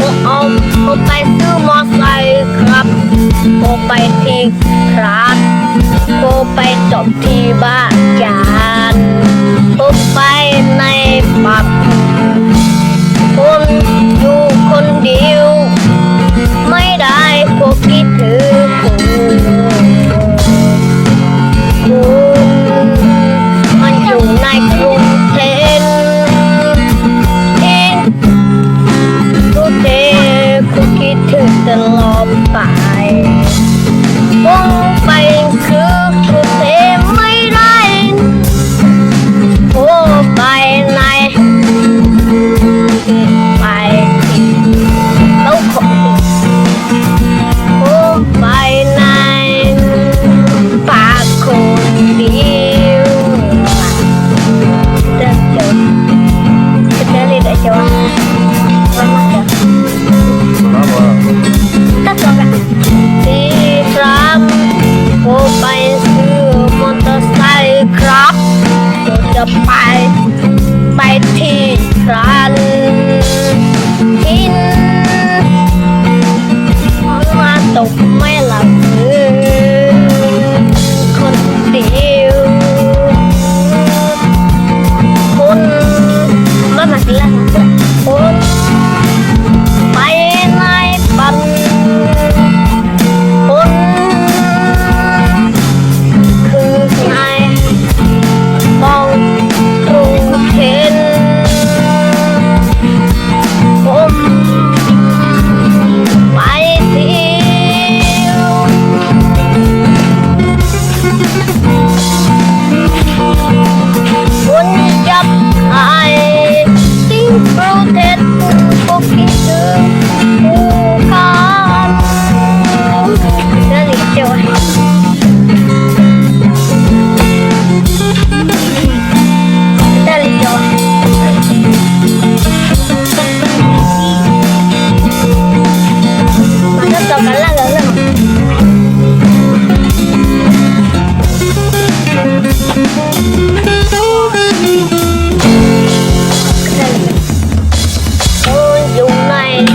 ผมเอาผมไปซื้อมอไซค์ครับผมไปที่ร้านผมไปจบที่บ้าน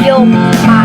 用买